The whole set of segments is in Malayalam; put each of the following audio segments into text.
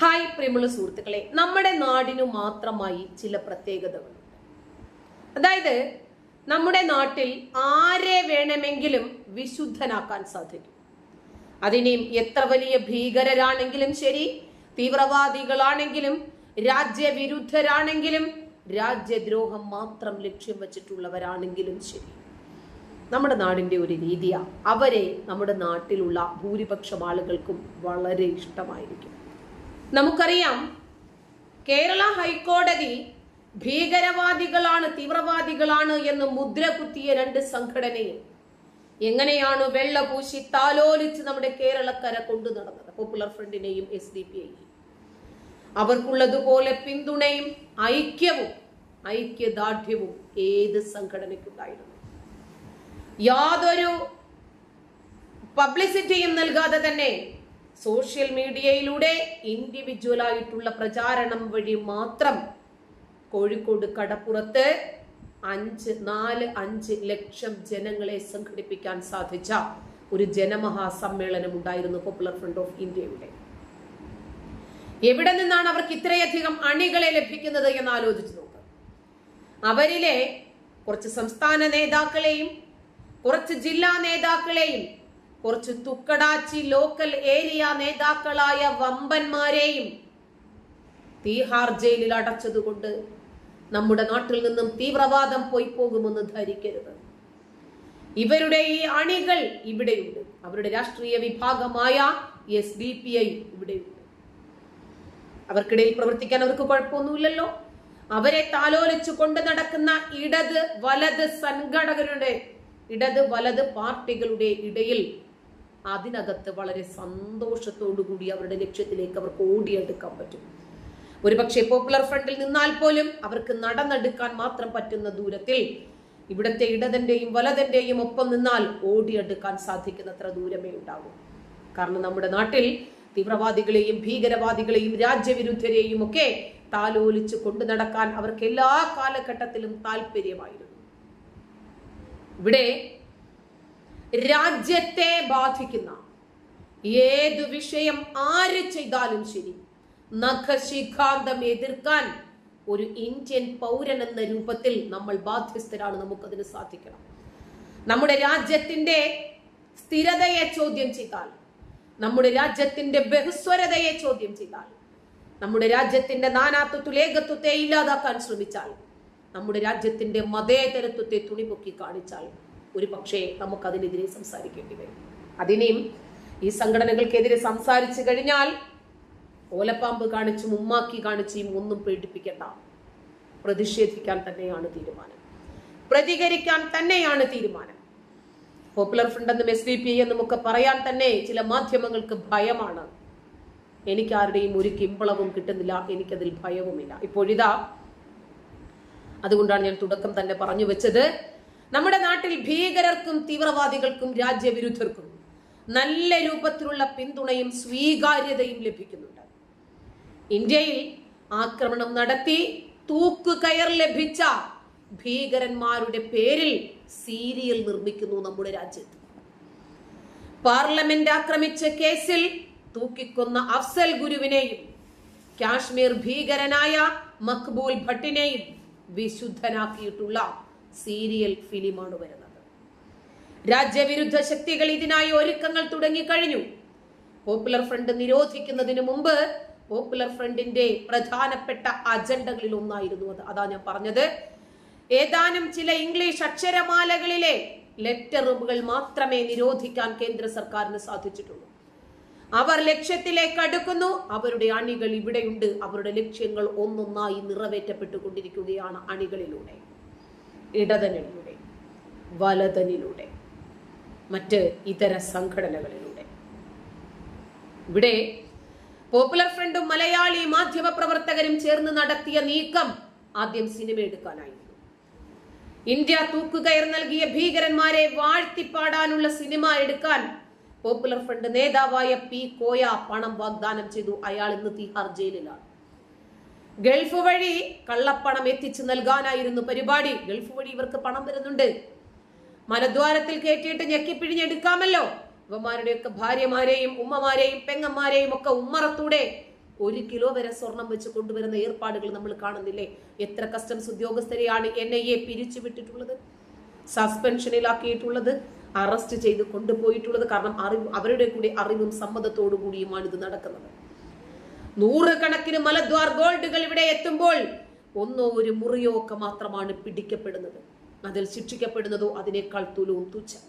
ഹായ് പ്രിയമുള്ള സുഹൃത്തുക്കളെ നമ്മുടെ നാടിനു മാത്രമായി ചില പ്രത്യേകതകളുണ്ട് അതായത് നമ്മുടെ നാട്ടിൽ ആരെ വേണമെങ്കിലും വിശുദ്ധനാക്കാൻ സാധിക്കും. അതിനെയും എത്ര വലിയ ഭീകരരാണെങ്കിലും ശരി തീവ്രവാദികളാണെങ്കിലും രാജ്യവിരുദ്ധരാണെങ്കിലും രാജ്യദ്രോഹം മാത്രം ലക്ഷ്യം വച്ചിട്ടുള്ളവരാണെങ്കിലും ശരി. നമ്മുടെ നാടിന്റെ ഒരു രീതിയാണ് അവരെ നമ്മുടെ നാട്ടിലുള്ള ഭൂരിപക്ഷം ആളുകൾക്കും വളരെ ഇഷ്ടമായിരിക്കും. നമുക്കറിയാം കേരള ഹൈക്കോടതി ഭീകരവാദികളാണ് തീവ്രവാദികളാണ് എന്ന് മുദ്ര കുത്തിയ രണ്ട് സംഘടനയും. എങ്ങനെയാണ് വെള്ള പൂശി താലോലിച്ച് നമ്മുടെ കേരളക്കര കൊണ്ടു നടന്നത്? പോപ്പുലർ ഫ്രണ്ടിനെയും എസ് ഡി പി ഐയും അവർക്കുള്ളതുപോലെ പിന്തുണയും ഐക്യവും ഐക്യദാർഢ്യവും ഏത് സംഘടനയ്ക്കുണ്ടായിരുന്നു? യാതൊരു പബ്ലിസിറ്റിയും നൽകാതെ തന്നെ സോഷ്യൽ മീഡിയയിലൂടെ ഇൻഡിവിജ്വൽ ആയിട്ടുള്ള പ്രചാരണം വഴി മാത്രം കോഴിക്കോട് കടപ്പുറത്ത് അഞ്ച് നാല് അഞ്ച് ലക്ഷം ജനങ്ങളെ സംഘടിപ്പിക്കാൻ സാധിച്ച ഒരു ജനമഹാസമ്മേളനം ഉണ്ടായിരുന്നു പോപ്പുലർ ഫ്രണ്ട് ഓഫ് ഇന്ത്യയുടെ എവിടെ നിന്നാണ് അവർക്ക് ഇത്രയധികം അണികളെ ലഭിക്കുന്നത് എന്ന് ആലോചിച്ച് നോക്കുക അവരിലെ കുറച്ച് സംസ്ഥാന നേതാക്കളെയും കുറച്ച് ജില്ലാ നേതാക്കളെയും കുറച്ച് തുക്കടാച്ചി ലോക്കൽ ഏരിയ നേതാക്കളായ വമ്പന്മാരെയും തീഹാർ ജയിലിൽ അടച്ചതുകൊണ്ട് നമ്മുടെ നാട്ടിൽ നിന്നും തീവ്രവാദം പോയി പോകുമെന്ന് ധരിക്കരുത്. ഇവരുടെ ഈ അണികൾ ഇവിടെയുണ്ട്. അവരുടെ രാഷ്ട്രീയ വിഭാഗമായ എസ് ഡി പി ഐ ഇവിടെയുണ്ട്. അവർക്കിടയിൽ പ്രവർത്തിക്കാൻ അവർക്ക് കുഴപ്പമൊന്നുമില്ലല്ലോ. അവരെ താലോലിച്ചു കൊണ്ട് നടക്കുന്ന ഇടത് വലത് സംഘടകരുടെ ഇടത് വലത് പാർട്ടികളുടെ ഇടയിൽ അതിനകത്ത് വളരെ കൂടി അവരുടെ ലക്ഷ്യത്തിലേക്ക് അവർക്ക് ഓടിയെടുക്കാൻ പറ്റും. ഒരുപക്ഷെ പോപ്പുലർ ഫ്രണ്ടിൽ നിന്നാൽ പോലും അവർക്ക് നടന്നെടുക്കാൻ മാത്രം പറ്റുന്ന ദൂരത്തിൽ ഇവിടുത്തെ ഇടതന്റെയും വലതന്റെയും ഒപ്പം നിന്നാൽ ഓടിയെടുക്കാൻ സാധിക്കുന്നത്ര ദൂരമേ ഉണ്ടാകൂ കാരണം നമ്മുടെ നാട്ടിൽ തീവ്രവാദികളെയും ഭീകരവാദികളെയും രാജ്യവിരുദ്ധരെയും ഒക്കെ താലോലിച്ച് കൊണ്ടു നടക്കാൻ അവർക്ക് എല്ലാ കാലഘട്ടത്തിലും താല്പര്യമായിരുന്നു ഇവിടെ രാജ്യത്തെ ബാധിക്കുന്ന ഏതു വിഷയം ആര് ചെയ്താലും ശരി നഖശിഖാന്തം എതിർക്കാൻ ഒരു ഇന്ത്യൻ പൗരൻ എന്ന രൂപത്തിൽ നമ്മൾ ബാധ്യസ്ഥരാണ് നമുക്കതിന് സാധിക്കണം. നമ്മുടെ രാജ്യത്തിന്റെ സ്ഥിരതയെ ചോദ്യം ചെയ്താൽ നമ്മുടെ രാജ്യത്തിന്റെ ബഹുസ്വരതയെ ചോദ്യം ചെയ്താൽ നമ്മുടെ രാജ്യത്തിന്റെ നാനാത്വത്തിൽ ഏകത്വത്തെ ഇല്ലാതാക്കാൻ ശ്രമിച്ചാൽ നമ്മുടെ രാജ്യത്തിന്റെ മതേതരത്വത്തെ തുണിപൊക്കി കാണിച്ചാൽ ഒരു പക്ഷേ നമുക്കതിനെതിരെ സംസാരിക്കേണ്ടി വരും. അതിനെയും ഈ സംഘടനകൾക്കെതിരെ സംസാരിച്ചു കഴിഞ്ഞാൽ ഓലപ്പാമ്പ് കാണിച്ചും ഉമ്മാക്കി കാണിച്ചും ഒന്നും പേടിപ്പിക്കേണ്ട. പ്രതിഷേധിക്കാൻ തന്നെയാണ് തീരുമാനം. പ്രതികരിക്കാൻ തന്നെയാണ് തീരുമാനം. പോപ്പുലർ ഫ്രണ്ട് എന്നും എസ് ഡി പി എന്നും ഒക്കെ പറയാൻ തന്നെ ചില മാധ്യമങ്ങൾക്ക് ഭയമാണ്. എനിക്ക് ആരുടെയും ഒരു കിമ്പളവും കിട്ടുന്നില്ല എനിക്കതിൽ ഭയവുമില്ല. ഇപ്പോഴിതാ അതുകൊണ്ടാണ് ഞാൻ തുടക്കം തന്നെ പറഞ്ഞു വെച്ചത്. നമ്മുടെ നാട്ടിൽ ഭീകരർക്കും തീവ്രവാദികൾക്കും രാജ്യവിരുദ്ധർക്കും നല്ല രൂപത്തിലുള്ള പിന്തുണയും സ്വീകാര്യതയും ലഭിക്കുന്നുണ്ട്. ഇന്ത്യയിൽ ആക്രമണം നടത്തി തൂക്കുകയർ ലഭിച്ച ഭീകരന്മാരുടെ പേരിൽ സീരിയൽ നിർമ്മിക്കുന്നു നമ്മുടെ രാജ്യത്ത്. പാർലമെന്റ് ആക്രമിച്ച കേസിൽ തൂക്കിക്കൊന്ന അഫ്സൽ ഗുരുവിനെയും കാശ്മീർ ഭീകരനായ മക്ബൂൽ ഭട്ടിനെയും വിശുദ്ധനാക്കിയിട്ടുള്ള സീരിയൽ ഫിലിമാണ് വരുന്നത്. രാജ്യവിരുദ്ധ ശക്തികൾ ഇതിനായി ഒരുക്കങ്ങൾ തുടങ്ങിക്കഴിഞ്ഞു. പോപ്പുലർ ഫ്രണ്ട് നിരോധിക്കുന്നതിന് മുമ്പ് പോപ്പുലർ ഫ്രണ്ടിന്റെ പ്രധാനപ്പെട്ട അജണ്ടകളിൽ ഒന്നായിരുന്നു അത്. അതാ ഞാൻ പറഞ്ഞത്. ഏതാനും ചില ഇംഗ്ലീഷ് അക്ഷരമാലകളിലെ ലെറ്ററുകൾ മാത്രമേ നിരോധിക്കാൻ കേന്ദ്ര സർക്കാരിന് സാധിച്ചിട്ടുള്ളൂ. അവർ ലക്ഷ്യത്തിലേക്ക് അടുക്കുന്നു. അവരുടെ അണികൾ ഇവിടെയുണ്ട്. അവരുടെ ലക്ഷ്യങ്ങൾ ഒന്നൊന്നായി നിറവേറ്റപ്പെട്ടുകൊണ്ടിരിക്കുകയാണ് അണികളിലൂടെ. ഇടതനിലൂടെ വലതനിലൂടെ മറ്റ് ഇതര സംഘടനകളിലൂടെ. ഇവിടെ പോപ്പുലർ ഫ്രണ്ടും മലയാളി മാധ്യമ പ്രവർത്തകരും ചേർന്ന് നടത്തിയ നീക്കം ആദ്യം സിനിമ എടുക്കാനായിരുന്നു. ഇന്ത്യ തൂക്കുകയർ നൽകിയ ഭീകരന്മാരെ വാഴ്ത്തിപ്പാടാനുള്ള സിനിമ എടുക്കാൻ പോപ്പുലർ ഫ്രണ്ട് നേതാവായ പി കോയ പണം വാഗ്ദാനം ചെയ്തു. അയാൾ ഇന്ന് തിഹാർ ജയിലിലാണ്. ഗൾഫ് വഴി കള്ളപ്പണം എത്തിച്ചു നൽകാനായിരുന്നു പരിപാടി. ഗൾഫ് വഴി ഇവർക്ക് പണം വരുന്നുണ്ട് മലദ്വാരത്തിൽ കയറ്റിയിട്ട് ഞെക്കിപ്പിഴിഞ്ഞെടുക്കാമല്ലോ ഇവന്മാരുടെയൊക്കെ ഭാര്യമാരെയും ഉമ്മമാരെയും പെങ്ങന്മാരെയും ഒക്കെ ഉമ്മറത്തൂടെ ഒരു കിലോ വരെ സ്വർണം വെച്ച് കൊണ്ടുവരുന്ന ഏർപ്പാടുകൾ നമ്മൾ കാണുന്നില്ലേ? എത്ര കസ്റ്റംസ് ഉദ്യോഗസ്ഥരെയാണ് എൻ ഐ എ പിരിച്ചുവിട്ടിട്ടുള്ളത് സസ്പെൻഷനിലാക്കിയിട്ടുള്ളത് അറസ്റ്റ് ചെയ്ത് കൊണ്ടുപോയിട്ടുള്ളത്. കാരണം അറിവ് അവരുടെ കൂടി അറിവും സമ്മതത്തോടു കൂടിയുമാണ് ഇത് നടക്കുന്നത്. നൂറുകണക്കിന് മലദ്വാർ ഗോൾഡുകൾ ഇവിടെ എത്തുമ്പോൾ ഒന്നോ ഒരു മുറിയോ ഒക്കെ മാത്രമാണ് പിടിക്കപ്പെടുന്നത്. അതിൽ ശിക്ഷിക്കപ്പെടുന്നതോ അതിനേക്കാൾ തുലവും തുച്ഛം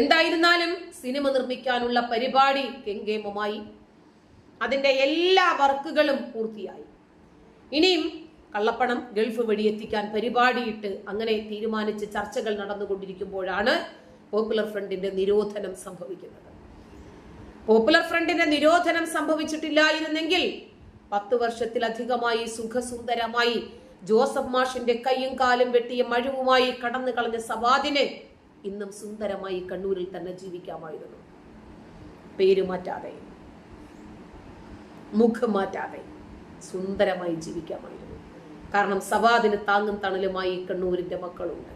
എന്തായിരുന്നാലും സിനിമ നിർമ്മിക്കാനുള്ള പരിപാടി കെങ്കേമമായി അതിന്റെ എല്ലാ വർക്കുകളും പൂർത്തിയായി. ഇനിയും കള്ളപ്പണം ഗൾഫ് വഴി എത്തിക്കാൻ പരിപാടിയിട്ട് അങ്ങനെ തീരുമാനിച്ച് ചർച്ചകൾ നടന്നുകൊണ്ടിരിക്കുമ്പോഴാണ് പോപ്പുലർ ഫ്രണ്ടിന്റെ നിരോധനം സംഭവിക്കുന്നത്. പോപ്പുലർ ഫ്രണ്ടിന്റെ നിരോധനം സംഭവിച്ചിട്ടില്ലായിരുന്നെങ്കിൽ പത്തു വർഷത്തിലധികമായി സുഖസുന്ദരമായി ജോസഫ് മാഷിന്റെ കൈയും കാലും വെട്ടിയ മഴുവുമായി കടന്നു കളഞ്ഞ സവാദിനെ ഇന്നും സുന്ദരമായി കണ്ണൂരിൽ തന്നെ ജീവിക്കാമായിരുന്നു. പേര് മാറ്റാതെ മുഖം മാറ്റാതെ സുന്ദരമായി ജീവിക്കാമായിരുന്നു. കാരണം സവാദിന് താങ്ങും തണലുമായി കണ്ണൂരിന്റെ മക്കളുണ്ട്.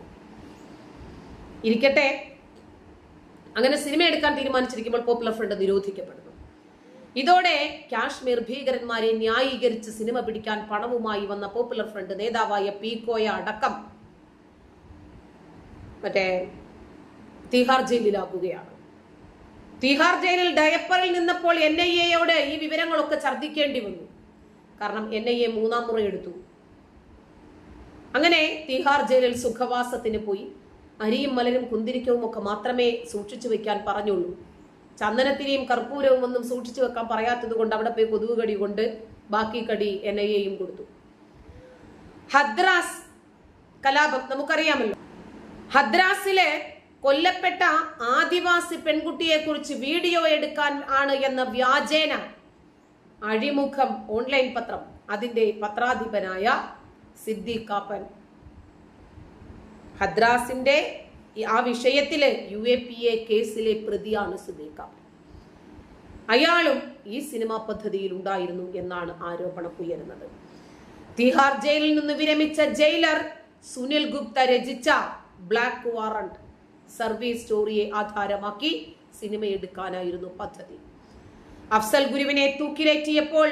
ഇരിക്കട്ടെ അങ്ങനെ സിനിമ എടുക്കാൻ തീരുമാനിച്ചിരിക്കുമ്പോൾ പോപ്പുലർ ഫ്രണ്ട് നിരോധിക്കപ്പെടുന്നു. ഇതോടെ കാശ്മീർ ഭീകരന്മാരെ ന്യായീകരിച്ച് സിനിമ പിടിക്കാൻ പണവുമായി വന്ന പോപ്പുലർ ഫ്രണ്ട് നേതാവായ പി കോയ അടക്കം മറ്റേ തിഹാർ ജയിലിലാക്കുകയാണ്. തിഹാർ ജയിലിൽ ഡയപ്പറിൽ നിന്നപ്പോൾ എൻ ഐ എയോട് ഈ വിവരങ്ങളൊക്കെ ഛർദ്ദിക്കേണ്ടി വന്നു. കാരണം എൻ ഐ എ മൂന്നാം മുറ എടുത്തു അങ്ങനെ തിഹാർ ജയിലിൽ സുഖവാസത്തിന് പോയി. അരിയും മലരും കുന്തിരിക്കവും ഒക്കെ മാത്രമേ സൂക്ഷിച്ചു വെക്കാൻ പറഞ്ഞുള്ളൂ. ചന്ദനത്തിരിയും കർപ്പൂരവും ഒന്നും സൂക്ഷിച്ചു വെക്കാൻ പറയാത്തത് കൊണ്ട് അവിടെ പോയി കൊതുക് കടി കൊണ്ട് ബാക്കി കടി എയും കൊടുത്തു. ഹദ്രാസ് കലാപം നമുക്കറിയാമല്ലോ. ഹദ്രാസിലെ കൊല്ലപ്പെട്ട ആദിവാസി പെൺകുട്ടിയെ കുറിച്ച് വീഡിയോ എടുക്കാൻ ആണ് എന്ന വ്യാജേന അഴിമുഖം ഓൺലൈൻ പത്രം. അതിന്റെ പത്രാധിപനായ സിദ്ദീഖ് ഹദ്രാസിന്റെ ആ വിഷയത്തിൽ യു എ പി എ കേസിലെ പ്രതിയാണ് സുദീഖ അയാളും ഈ സിനിമാ പദ്ധതിയിൽ ഉണ്ടായിരുന്നു എന്നാണ് ആരോപണം ഉയരുന്നത്. തിഹാർ ജയിലിൽ നിന്ന് വിരമിച്ച ജയിലർ സുനിൽ ഗുപ്ത രചിച്ച ബ്ലാക്ക് വാറണ്ട് സർവീസ് സ്റ്റോറിയെ ആധാരമാക്കി സിനിമ എടുക്കാനായിരുന്നു പദ്ധതി. അഫ്സൽ ഗുരുവിനെ തൂക്കിലേറ്റിയപ്പോൾ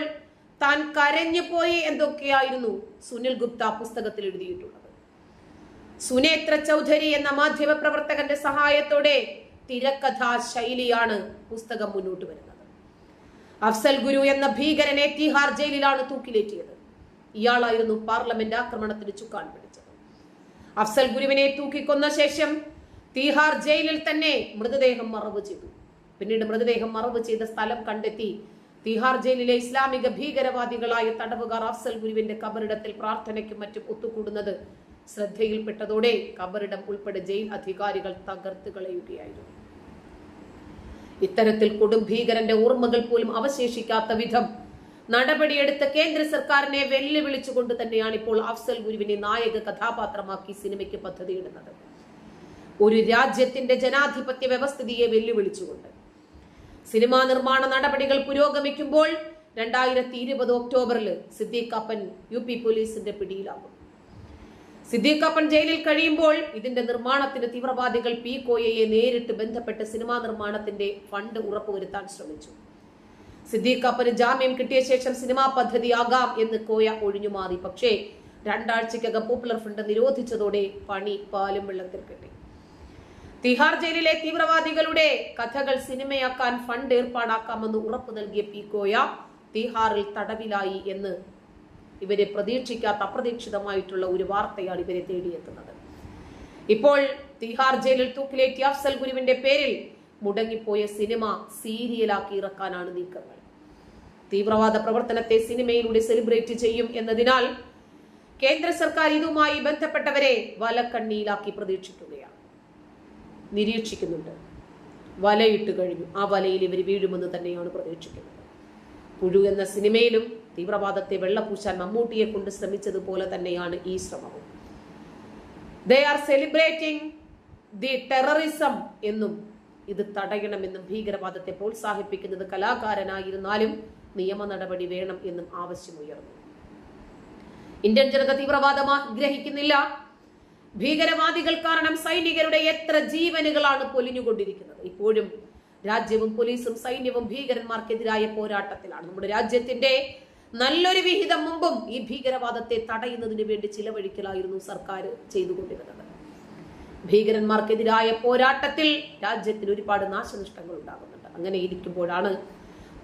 താൻ കരഞ്ഞു പോയി എന്തൊക്കെയായിരുന്നു സുനിൽ ഗുപ്ത പുസ്തകത്തിൽ എഴുതിയിട്ടുള്ളത്. സുനേത്ര ചൗധരി എന്ന മാധ്യമ പ്രവർത്തകന്റെ സഹായത്തോടെ തിരക്കഥാ ശൈലിയാണ് പുസ്തകം മുന്നോട്ട് വരുന്നത്. അഫ്സൽ ഗുരു എന്ന ഭീകരനെ തിഹാർ ജയിലിലാണ് തൂക്കിലേറ്റിയത്. ഇയാളായിരുന്നു പാർലമെന്റ് ആക്രമണത്തിന് ചുക്കാൻ പിടിച്ചത്. അഫ്സൽ ഗുരുവിനെ തൂക്കിക്കൊന്ന ശേഷം തിഹാർ ജയിലിൽ തന്നെ മൃതദേഹം മറവ് ചെയ്തു. പിന്നീട് മൃതദേഹം മറവ് ചെയ്ത സ്ഥലം കണ്ടെത്തി തിഹാർ ജയിലിലെ ഇസ്ലാമിക ഭീകരവാദികളായ തടവുകാർ അഫ്സൽ ഗുരുവിന്റെ കബറിടത്തിൽ പ്രാർത്ഥനയ്ക്കും മറ്റും ഒത്തുകൂടുന്നത് ശ്രദ്ധയിൽപ്പെട്ടതോടെ കബറിടം ഉൾപ്പെടെ ജയിൽ അധികാരികൾ തകർത്ത് കളയുകയായിരുന്നു. ഇത്തരത്തിൽ കൊടും ഭീകരന്റെ ഓർമ്മകൾ പോലും അവശേഷിക്കാത്ത വിധം നടപടിയെടുത്ത കേന്ദ്ര സർക്കാരിനെ വെല്ലുവിളിച്ചുകൊണ്ട് തന്നെയാണ് ഇപ്പോൾ അഫ്സൽ ഗുരുവിനെ നായക കഥാപാത്രമാക്കി സിനിമയ്ക്ക് പദ്ധതിയിടുന്നത്. ഒരു രാജ്യത്തിന്റെ ജനാധിപത്യ വ്യവസ്ഥിതിയെ വെല്ലുവിളിച്ചുകൊണ്ട്. സിനിമാ നിർമ്മാണ നടപടികൾ പുരോഗമിക്കുമ്പോൾ രണ്ടായിരത്തി ഇരുപത് ഒക്ടോബറിൽ സിദ്ദീഖ് അപ്പൻ യു പി പോലീസിന്റെ പിടിയിലാകും. സിദ്ദീഖ് അപ്പൻ ജയിലിൽ കഴിയുമ്പോൾ ഇതിന്റെ നിർമ്മാണത്തിന് തീവ്രവാദികൾ പി കോയയെ നേരിട്ട് ബന്ധപ്പെട്ട് സിനിമാ നിർമ്മാണത്തിന്റെ ഫണ്ട് ഉറപ്പുവരുത്താൻ ശ്രമിച്ചു. സിദ്ദീഖ് അപ്പന് ജാമ്യം കിട്ടിയ ശേഷം സിനിമാ പദ്ധതിയാകാം എന്ന് കോയ ഒഴിഞ്ഞുമാറി പക്ഷേ രണ്ടാഴ്ചക്കകം പോപ്പുലർ ഫ്രണ്ട് നിരോധിച്ചതോടെ പണി പാലും വെള്ളത്തിൽ കിട്ടി. തിഹാർ ജയിലിലെ തീവ്രവാദികളുടെ കഥകൾ സിനിമയാക്കാൻ ഫണ്ട് ഏർപ്പാടാക്കാമെന്ന് ഉറപ്പു നൽകിയ പി കോയ തിഹാറിൽ തടവിലായി എന്ന് ഇവരെ പ്രതീക്ഷിക്കാത്ത അപ്രതീക്ഷിതമായിട്ടുള്ള ഒരു വാർത്തയാണ് ഇവരെ തേടിയെത്തുന്നത്. ഇപ്പോൾ തിഹാർ ജയിലിൽ തൂക്കിലേറ്റിയ അഫ്സൽ ഗുരുവിന്റെ പേരിൽ മുടങ്ങിപ്പോയ സിനിമ സീരിയലാക്കി ഇറക്കാനാണ് നീക്കങ്ങൾ. തീവ്രവാദ പ്രവർത്തനത്തെ സിനിമയിലൂടെ സെലിബ്രേറ്റ് ചെയ്യും എന്നതിനാൽ കേന്ദ്ര സർക്കാർ ഇതുമായി ബന്ധപ്പെട്ടവരെ വലക്കണ്ണിയിലാക്കി പ്രതീക്ഷിക്കുകയാണ്. നിരീക്ഷിക്കുന്നുണ്ട്. വലയിട്ട് കഴിഞ്ഞു. ആ വലയിൽ ഇവർ വീഴുമെന്ന് തന്നെയാണ് പ്രതീക്ഷിക്കുന്നത്. പുഴു എന്ന സിനിമയിലും തീവ്രവാദത്തെ വെള്ളപൂശാൻ മമ്മൂട്ടിയെ കൊണ്ട് ശ്രമിച്ചതുപോലെ തന്നെയാണ് ഈ ശ്രമവും. They are celebrating the terrorism എന്നും ഇത് തടയണമെന്നും ഭീകരവാദത്തെ പ്രോത്സാഹിപ്പിക്കുന്നത് കലാകാരനായിരുന്നാലും നിയമ നടപടി വേണം എന്നും ആവശ്യമുയർന്നു. ഇന്ത്യൻ ജനത തീവ്രവാദം ആഗ്രഹിക്കുന്നില്ല. ഭീകരവാദികൾ കാരണം സൈനികരുടെ എത്ര ജീവനുകളാണ് പൊലിഞ്ഞുകൊണ്ടിരിക്കുന്നത്. ഇപ്പോഴും രാജ്യവും പോലീസും സൈന്യവും ഭീകരന്മാർക്കെതിരായ പോരാട്ടത്തിലാണ്. നമ്മുടെ രാജ്യത്തിന്റെ നല്ലൊരു വിഹിതം മുമ്പും ഈ ഭീകരവാദത്തെ തടയുന്നതിന് വേണ്ടി ചിലവഴിക്കലായിരുന്നു സർക്കാർ ചെയ്തുകൊണ്ടിരുന്നത്. ഭീകരന്മാർക്കെതിരായ പോരാട്ടത്തിൽ രാജ്യത്തിന് ഒരുപാട് നാശനഷ്ടങ്ങൾ ഉണ്ടാകുന്നുണ്ട്. അങ്ങനെ ഇരിക്കുമ്പോഴാണ്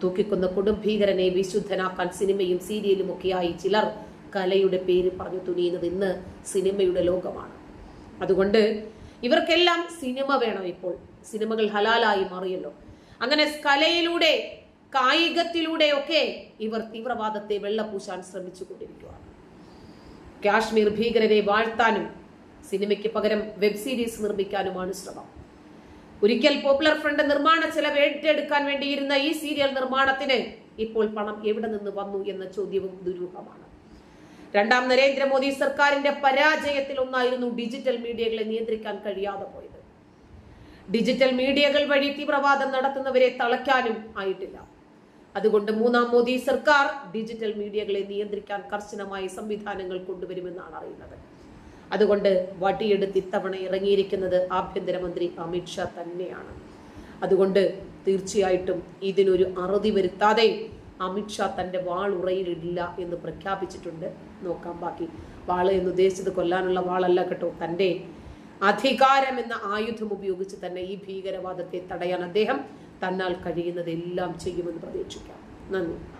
തൂക്കിക്കൊന്ന കൊടും ഭീകരനെ വിശുദ്ധനാക്കാൻ സിനിമയും സീരിയലും ഒക്കെയായി ചിലർ കലയുടെ പേര് പറഞ്ഞു തുനിയുന്നത് ഇന്ന് സിനിമയുടെ ലോകമാണ്. അതുകൊണ്ട് ഇവർക്കെല്ലാം സിനിമ വേണം ഇപ്പോൾ. സിനിമകൾ ഹലാലായി മാറിയല്ലോ. അങ്ങനെ കലയിലൂടെ കായികത്തിലൂടെയൊക്കെ ഇവർ തീവ്രവാദത്തെ വെള്ളപൂശാൻ ശ്രമിച്ചു കൊണ്ടിരിക്കുകയാണ് കാശ്മീർ ഭീകരരെ വാഴ്ത്താനും സിനിമയ്ക്ക് പകരം വെബ് സീരീസ് നിർമ്മിക്കാനുമാണ് ശ്രമം. ഒരിക്കൽ പോപ്പുലർ ഫ്രണ്ട് നിർമ്മാണ ചെലവ് ഏറ്റെടുക്കാൻ വേണ്ടിയിരുന്ന ഈ സീരിയൽ നിർമ്മാണത്തിന് ഇപ്പോൾ പണം എവിടെ നിന്ന് വന്നു എന്ന ചോദ്യവും ദുരൂഹമാണ്. രണ്ടാം നരേന്ദ്രമോദി സർക്കാരിന്റെ പരാജയത്തിൽ ഒന്നായിരുന്നു ഡിജിറ്റൽ മീഡിയകളെ നിയന്ത്രിക്കാൻ കഴിയാതെ പോയത്. ഡിജിറ്റൽ മീഡിയകൾ വഴി തീവ്രവാദം നടത്തുന്നവരെ തളയ്ക്കാനും ആയിട്ടില്ല. അതുകൊണ്ട് മൂന്നാം മോദി സർക്കാർ ഡിജിറ്റൽ മീഡിയകളെ നിയന്ത്രിക്കാൻ കർശനമായ സംവിധാനങ്ങൾ കൊണ്ടുവരുമെന്നാണ് അറിയുന്നത്. അതുകൊണ്ട് വട്ടിയെടുത്ത് ഇത്തവണ ഇറങ്ങിയിരിക്കുന്നത് ആഭ്യന്തരമന്ത്രി അമിത്ഷാ തന്നെയാണ്. അതുകൊണ്ട് തീർച്ചയായിട്ടും ഇതിനൊരു അറുതി വരുത്താതെ അമിത്ഷാ തന്റെ വാൾ ഉറയിലിടില്ല എന്ന് പ്രഖ്യാപിച്ചിട്ടുണ്ട്. നോക്കാം ബാക്കി. വാൾ എന്ന് ഉദ്ദേശിച്ചത് കൊല്ലാനുള്ള വാളല്ല കേട്ടോ. തന്റെ അധികാരം എന്ന ആയുധം ഉപയോഗിച്ച് തന്നെ ഈ ഭീകരവാദത്തെ തടയാൻ അദ്ദേഹം തന്നാൽ കഴിയുന്നതെല്ലാം ചെയ്യുമെന്ന് പ്രതീക്ഷിക്കാം. നന്ദി.